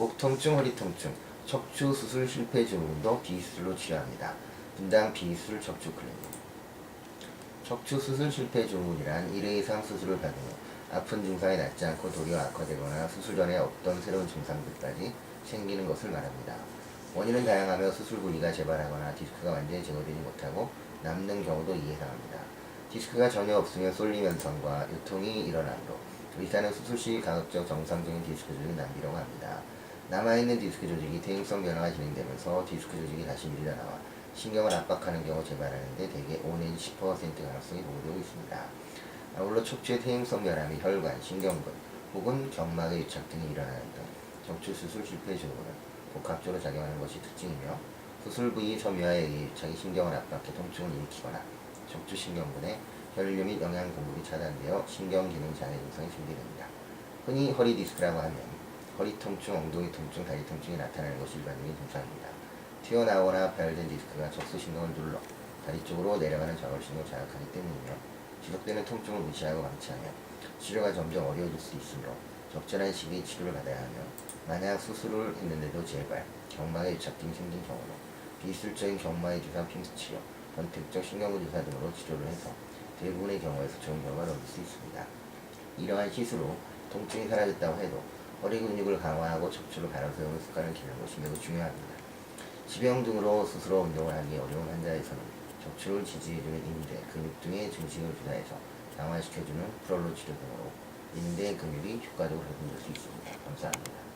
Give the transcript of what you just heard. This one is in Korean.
목 통증, 허리 통증, 척추 수술 실패 증후군도 비수술로 치료합니다. 분당 비수술 척추 클리닉. 척추 수술 실패 증후군이란 1회 이상 수술을 받은 후 아픈 증상이 낫지 않고 도리어 악화되거나 수술 전에 없던 새로운 증상들까지 생기는 것을 말합니다. 원인은 다양하며 수술 부위가 재발하거나 디스크가 완전히 제거되지 못하고 남는 경우도 이해상합니다. 디스크가 전혀 없으면 쏠림 현상과 유통이 일어나므로 의사는 수술 시 가급적 정상적인 디스크 조직을 남기려고 합니다. 남아있는 디스크 조직이 퇴행성 변화가 진행되면서 디스크 조직이 다시 밀려나와 신경을 압박하는 경우 재발하는데 대개 5 내지 10% 가능성이 보고되고 있습니다. 아울러 척추의 퇴행성 변화 및 혈관, 신경근 혹은 경막의 유착 등이 일어나는 등 척추 수술 실패 증후는 복합적으로 작용하는 것이 특징이며 수술 부위 섬유화에 의해 유착이 신경을 압박해 통증을 일으키거나 척추 신경근에 혈류 및 영양 공급이 차단되어 신경 기능 장애 증상이 생기됩니다. 흔히 허리 디스크라고 하면 허리 통증, 엉덩이 통증, 다리 통증이 나타나는 것이 일반적인 증상입니다. 튀어나오거나 발열된 디스크가 적수 신경을 눌러 다리 쪽으로 내려가는 좌골신경을 자극하기 때문이며 지속되는 통증을 무시하고 방치하면 치료가 점점 어려워질 수 있으므로 적절한 시기에 치료를 받아야 하며 만약 수술을 했는데도 재발, 경막에 유착 등이 생긴 경우는 비술적인 경막의 주사 핑스 치료, 선택적 신경구 주사 등으로 치료를 해서 대부분의 경우에서 좋은 결과를 얻을 수 있습니다. 이러한 시술로 통증이 사라졌다고 해도 허리 근육을 강화하고 척추를 바로 세우는 습관을 기르는 것이 매우 중요합니다. 지병 등으로 스스로 운동을 하기 어려운 환자에서는 척추를 지지해주는 인대, 근육 등의 증식을 주사해서 강화시켜주는 프롤로 치료 등으로 인대 근육이 효과적으로 회복될 수 있습니다. 감사합니다.